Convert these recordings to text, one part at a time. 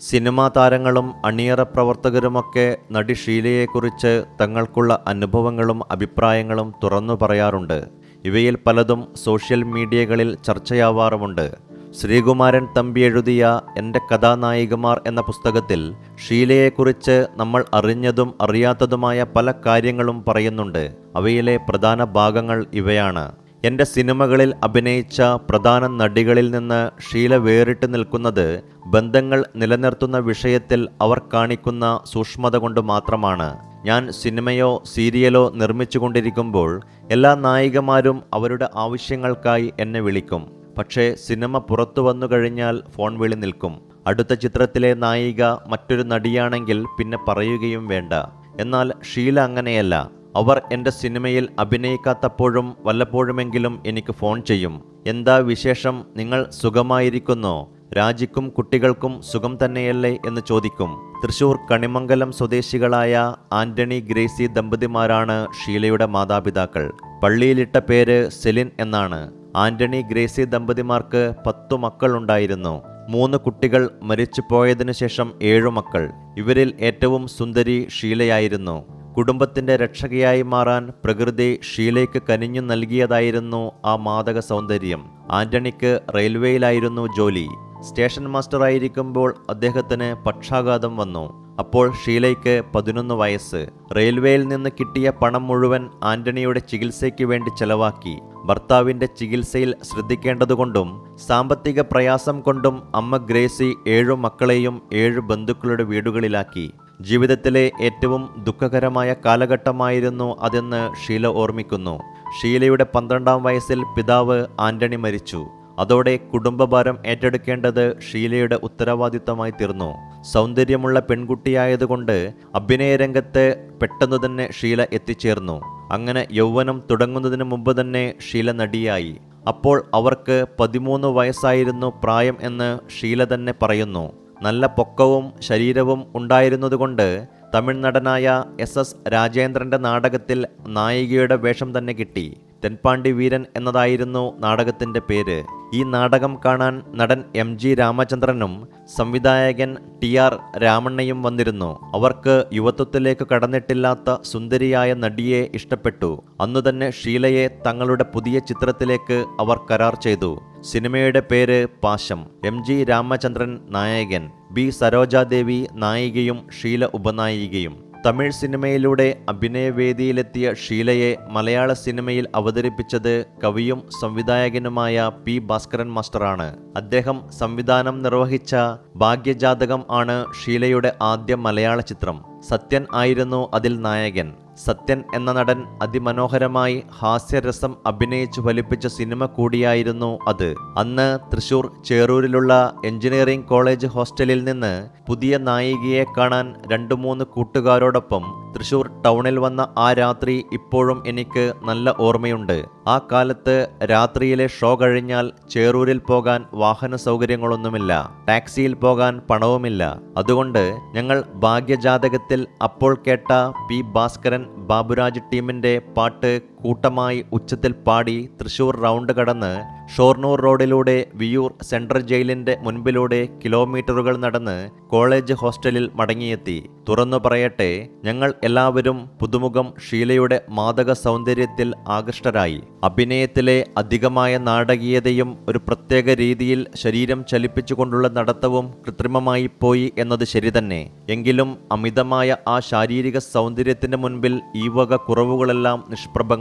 Cinema താരങ്ങളും അണിയറ പ്രവർത്തകരുമൊക്കെ നടി ഷീലയെക്കുറിച്ച് തങ്ങൾക്കുള്ള അനുഭവങ്ങളും അഭിപ്രായങ്ങളും തുറന്നു പറയാറുണ്ട്. ഇവയിൽ പലതും സോഷ്യൽ മീഡിയകളിൽ ചർച്ചയാവാറുമുണ്ട്. ശ്രീകുമാരൻ തമ്പി എഴുതിയ എന്റെ കഥാനായികമാർ എന്ന പുസ്തകത്തിൽ ഷീലയെക്കുറിച്ച് നമ്മൾ അറിഞ്ഞതും അറിയാത്തതുമായ പല കാര്യങ്ങളും പറയുന്നുണ്ട്. അവയിലെ പ്രധാന ഭാഗങ്ങൾ ഇവയാണ്. എന്റെ സിനിമകളിൽ അഭിനയിച്ച പ്രധാന നടികളിൽ നിന്ന് ഷീല വേറിട്ട് നിൽക്കുന്നത് ബന്ധങ്ങൾ നിലനിർത്തുന്ന വിഷയത്തിൽ അവർ കാണിക്കുന്ന സൂക്ഷ്മത കൊണ്ട് മാത്രമാണ്. ഞാൻ സിനിമയോ സീരിയലോ നിർമ്മിച്ചുകൊണ്ടിരിക്കുമ്പോൾ എല്ലാ നായികമാരും അവരുടെ ആവശ്യങ്ങൾക്കായി എന്നെ വിളിക്കും. പക്ഷേ സിനിമ പുറത്തു വന്നു കഴിഞ്ഞാൽ ഫോൺ വിളി നിൽക്കും. അടുത്ത ചിത്രത്തിലെ നായിക മറ്റൊരു നടിയാണെങ്കിൽ പിന്നെ പറയുകയും വേണ്ട. എന്നാൽ ഷീല അങ്ങനെയല്ല. അവർ എന്റെ സിനിമയിൽ അഭിനയിക്കാത്തപ്പോഴും വല്ലപ്പോഴുമെങ്കിലും എനിക്ക് ഫോൺ ചെയ്യും. എന്താ വിശേഷം? നിങ്ങൾ സുഖമായിരിക്കുന്നോ? രാജിക്കും കുട്ടികൾക്കും സുഖം തന്നെയല്ലേ എന്ന് ചോദിക്കും. തൃശൂർ കണിമംഗലം സ്വദേശികളായ ആന്റണി ഗ്രേസി ദമ്പതിമാരാണ് ഷീലയുടെ മാതാപിതാക്കൾ. പള്ളിയിലിട്ട പേര് സെലിൻ എന്നാണ്. ആന്റണി ഗ്രേസി ദമ്പതിമാർക്ക് പത്തു മക്കളുണ്ടായിരുന്നു. മൂന്ന് കുട്ടികൾ മരിച്ചു പോയതിനു ശേഷം ഏഴു മക്കൾ. ഇവരിൽ ഏറ്റവും സുന്ദരി ഷീലയായിരുന്നു. കുടുംബത്തിന്റെ രക്ഷകയായി മാറാൻ പ്രകൃതി ഷീലയ്ക്ക് കനിഞ്ഞു നൽകിയതായിരുന്നു ആ മാതക സൗന്ദര്യം. ആന്റണിക്ക് റെയിൽവേയിലായിരുന്നു ജോലി. സ്റ്റേഷൻ മാസ്റ്റർ ആയിരിക്കുമ്പോൾ അദ്ദേഹത്തിന് പക്ഷാഘാതം വന്നു. അപ്പോൾ ഷീലയ്ക്ക് പതിനൊന്ന് വയസ്സ്. റെയിൽവേയിൽ നിന്ന് കിട്ടിയ പണം മുഴുവൻ ആന്റണിയുടെ ചികിത്സയ്ക്ക് വേണ്ടി ചെലവാക്കി. ഭർത്താവിന്റെ ചികിത്സയിൽ ശ്രദ്ധിക്കേണ്ടതുകൊണ്ടും സാമ്പത്തിക പ്രയാസം കൊണ്ടും അമ്മ ഗ്രേസി ഏഴു മക്കളെയും ഏഴു ബന്ധുക്കളുടെ വീടുകളിലാക്കി. ജീവിതത്തിലെ ഏറ്റവും ദുഃഖകരമായ കാലഘട്ടമായിരുന്നു അതെന്ന് ഷീല ഓർമ്മിക്കുന്നു. ഷീലയുടെ പന്ത്രണ്ടാം വയസ്സിൽ പിതാവ് ആന്റണി മരിച്ചു. അതോടെ കുടുംബഭാരം ഏറ്റെടുക്കേണ്ടത് ഷീലയുടെ ഉത്തരവാദിത്തമായി തീർന്നു. സൗന്ദര്യമുള്ള പെൺകുട്ടിയായതുകൊണ്ട് അഭിനയരംഗത്ത് പെട്ടെന്ന് തന്നെ ഷീല എത്തിച്ചേർന്നു. അങ്ങനെ യൗവനം തുടങ്ങുന്നതിന് മുമ്പ് തന്നെ ഷീല നടിയായി. അപ്പോൾ അവർക്ക് പതിമൂന്ന് വയസ്സായിരുന്നു പ്രായം എന്ന് ഷീല തന്നെ പറയുന്നു. നല്ല പൊക്കവും ശരീരവും ഉണ്ടായിരുന്നതുകൊണ്ട് തമിഴ് നടനായ എസ് എസ് രാജേന്ദ്രന്റെ നാടകത്തിൽ നായികയുടെ വേഷം തന്നെ കിട്ടി. തെൻപാണ്ടി വീരൻ എന്നതായിരുന്നു നാടകത്തിന്റെ പേര്. ഈ നാടകം കാണാൻ നടൻ എം ജി രാമചന്ദ്രനും സംവിധായകൻ ടി ആർ രാമണ്ണയും വന്നിരുന്നു. അവർക്ക് യുവത്വത്തിലേക്ക് കടന്നിട്ടില്ലാത്ത സുന്ദരിയായ നടിയെ ഇഷ്ടപ്പെട്ടു. അന്നുതന്നെ ഷീലയെ തങ്ങളുടെ പുതിയ ചിത്രത്തിലേക്ക് അവർ കരാർ ചെയ്തു. സിനിമയുടെ പേര് പാശം. എം ജി രാമചന്ദ്രൻ നായകൻ. ബി സരോജാദേവി നായികയും ഷീല ഉപനായികയും. തമിഴ് സിനിമയിലൂടെ അഭിനയവേദിയിലെത്തിയ ഷീലയെ മലയാള സിനിമയിൽ അവതരിപ്പിച്ചത് കവിയും സംവിധായകനുമായ പി ഭാസ്കരൻ മാസ്റ്ററാണ്. അദ്ദേഹം സംവിധാനം നിർവഹിച്ച ഭാഗ്യജാതകം ആണ് ഷീലയുടെ ആദ്യ മലയാള ചിത്രം. സത്യൻ ആയിരുന്നു അതിൽ നായകൻ. സത്യൻ എന്ന നടൻ അതിമനോഹരമായി ഹാസ്യരസം അഭിനയിച്ചു ഫലിപ്പിച്ച സിനിമ കൂടിയായിരുന്നു അത്. അന്ന് തൃശൂർ ചേറൂരിലുള്ള എഞ്ചിനീയറിംഗ് കോളേജ് ഹോസ്റ്റലിൽ നിന്ന് പുതിയ നായികയെ കാണാൻ രണ്ടു മൂന്ന് കൂട്ടുകാരോടൊപ്പം തൃശൂർ ടൗണിൽ വന്ന ആ രാത്രി ഇപ്പോഴും എനിക്ക് നല്ല ഓർമ്മയുണ്ട്. ആ കാലത്ത് രാത്രിയിലെ ഷോ കഴിഞ്ഞാൽ ചേറൂരിൽ പോകാൻ വാഹന സൗകര്യങ്ങളൊന്നുമില്ല ടാക്സിയിൽ പോകാൻ പണവുമില്ല. അതുകൊണ്ട് ഞങ്ങൾ ഭാഗ്യജാതകത്തിൽ അപ്പോൾ കേട്ട പി ഭാസ്കരൻ ബാബുരാജ് ടീമിന്റെ പാട്ട് കൂട്ടമായി ഉച്ചത്തിൽ പാടി തൃശൂർ റൗണ്ട് കടന്ന് ഷോർണൂർ റോഡിലൂടെ വിയൂർ സെൻട്രൽ ജയിലിന്റെ മുൻപിലൂടെ കിലോമീറ്ററുകൾ നടന്ന് കോളേജ് ഹോസ്റ്റലിൽ മടങ്ങിയെത്തി. തുറന്നു പറയട്ടെ ഞങ്ങൾ എല്ലാവരും പുതുമുഖം ഷീലയുടെ മാദക സൗന്ദര്യത്തിൽ ആകൃഷ്ടരായി. അഭിനയത്തിലെ അധികമായ നാടകീയതയും ഒരു പ്രത്യേക രീതിയിൽ ശരീരം ചലിപ്പിച്ചുകൊണ്ടുള്ള നടത്തവും കൃത്രിമമായി പോയി എന്നത് ശരി തന്നെ. എങ്കിലും അമിതമായ ആ ശാരീരിക സൗന്ദര്യത്തിന്റെ മുൻപിൽ ഈ വക കുറവുകളെല്ലാം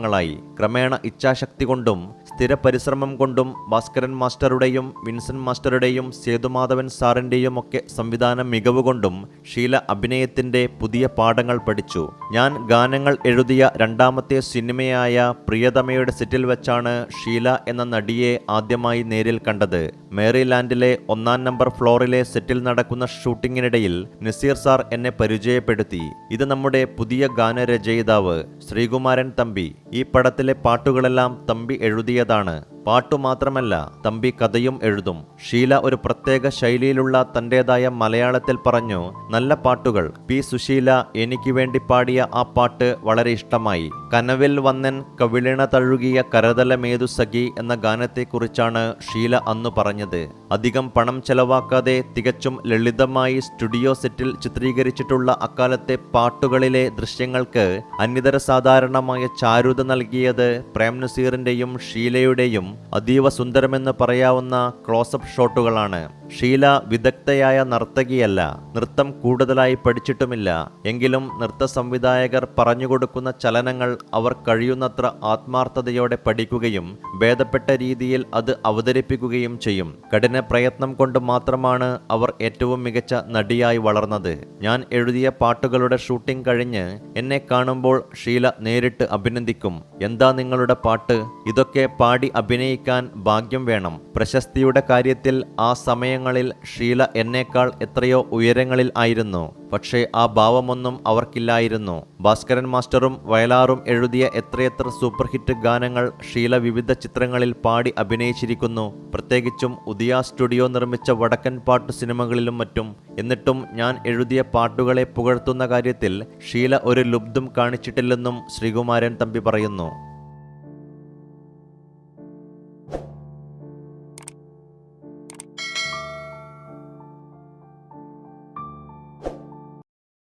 നിഷ്പ്രഭങ്ങളായി ക്രമേണ ഇച്ഛാശക്തി കൊണ്ടും സ്ഥിര പരിശ്രമം കൊണ്ടും ഭാസ്കരൻ മാസ്റ്ററുടെയും വിൻസൻ മാസ്റ്ററുടെയും സേതുമാധവൻ സാറിന്റെയും ഒക്കെ സംവിധാന മികവ് കൊണ്ടും ഷീല അഭിനയത്തിന്റെ പുതിയ പാഠങ്ങൾ പഠിച്ചു. ഞാൻ ഗാനങ്ങൾ എഴുതിയ രണ്ടാമത്തെ സിനിമയായ പ്രിയതമയുടെ സെറ്റിൽ വെച്ചാണ് ഷീല എന്ന നടിയെ ആദ്യമായി നേരിൽ കണ്ടത്. മേറിലാൻഡിലെ ഒന്നാം നമ്പർ ഫ്ലോറിലെ സെറ്റിൽ നടക്കുന്ന ഷൂട്ടിങ്ങിനിടയിൽ നസീർ സാർ എന്നെ പരിചയപ്പെടുത്തി. ഇത് നമ്മുടെ പുതിയ ഗാനരചയിതാവ് ശ്രീകുമാരൻ തമ്പി. ഈ പടത്തിലെ പാട്ടുകളെല്ലാം തമ്പി എഴുതിയതാണ്. പാട്ടു മാത്രമല്ല തമ്പി കഥയും എഴുതും. ഷീല ഒരു പ്രത്യേക ശൈലിയിലുള്ള തന്റേതായ മലയാളത്തിൽ പറഞ്ഞു നല്ല പാട്ടുകൾ. പി. സുശീല എനിക്ക് വേണ്ടി പാടിയ ആ പാട്ട് വളരെ ഇഷ്ടമായി. കനവിൽ വന്നൻ കവിളിണ തഴുകിയ കരതലമേതു സഖി എന്ന ഗാനത്തെക്കുറിച്ചാണ് ഷീല അന്നു പറഞ്ഞത്. അധികം പണം ചെലവാക്കാതെ തികച്ചും ലളിതമായി സ്റ്റുഡിയോ സെറ്റിൽ ചിത്രീകരിച്ചിട്ടുള്ള അക്കാലത്തെ പാട്ടുകളിലെ ദൃശ്യങ്ങൾക്ക് അന്യതര സാധാരണമായ ചാരുത നൽകിയത് പ്രേം നസീറിന്റെയും ഷീലയുടെയും അതീവ സുന്ദരമെന്ന് പറയാവുന്ന ക്ലോസപ്പ് ഷോട്ടുകളാണ്. ഷീല വിദഗ്ധയായ നർത്തകിയല്ല നൃത്തം കൂടുതലായി പഠിച്ചിട്ടുമില്ല. എങ്കിലും നൃത്ത സംവിധായകർ പറഞ്ഞുകൊടുക്കുന്ന ചലനങ്ങൾ അവർ കഴിയുന്നത്ര ആത്മാർത്ഥതയോടെ പഠിക്കുകയും ഭേദപ്പെട്ട രീതിയിൽ അത് അവതരിപ്പിക്കുകയും ചെയ്യും. കഠിന പ്രയത്നം കൊണ്ട് മാത്രമാണ് അവർ ഏറ്റവും മികച്ച നടിയായി വളർന്നത്. ഞാൻ എഴുതിയ പാട്ടുകളുടെ ഷൂട്ടിംഗ് കഴിഞ്ഞ് എന്നെ കാണുമ്പോൾ ഷീല നേരിട്ട് അഭിനന്ദിക്കും. എന്താ നിങ്ങളുടെ പാട്ട്? ഇതൊക്കെ പാടി അഭിനയിക്കാൻ ഭാഗ്യം വേണം. പ്രശസ്തിയുടെ കാര്യത്തിൽ ആ സമയങ്ങളിൽ ഷീല എന്നേക്കാൾ എത്രയോ ഉയരങ്ങളിൽ ആയിരുന്നു. പക്ഷേ ആ ഭാവമൊന്നും അവർക്കില്ലായിരുന്നു. ഭാസ്കരൻ മാസ്റ്ററും വയലാറും എഴുതിയ എത്രയെത്ര സൂപ്പർ ഹിറ്റ് ഗാനങ്ങൾ ഷീല വിവിധ ചിത്രങ്ങളിൽ പാടി അഭിനയിച്ചിരിക്കുന്നു. പ്രത്യേകിച്ചും ഉദിയ സ്റ്റുഡിയോ നിർമ്മിച്ച വടക്കൻ പാട്ട് സിനിമകളിലും മറ്റും. എന്നിട്ടും ഞാൻ എഴുതിയ പാട്ടുകളെ പുകഴ്ത്തുന്ന കാര്യത്തിൽ ഷീല ഒരു ലുബ്ധും കാണിച്ചിട്ടില്ലെന്നും ശ്രീകുമാരൻ തമ്പി പറയുന്നു.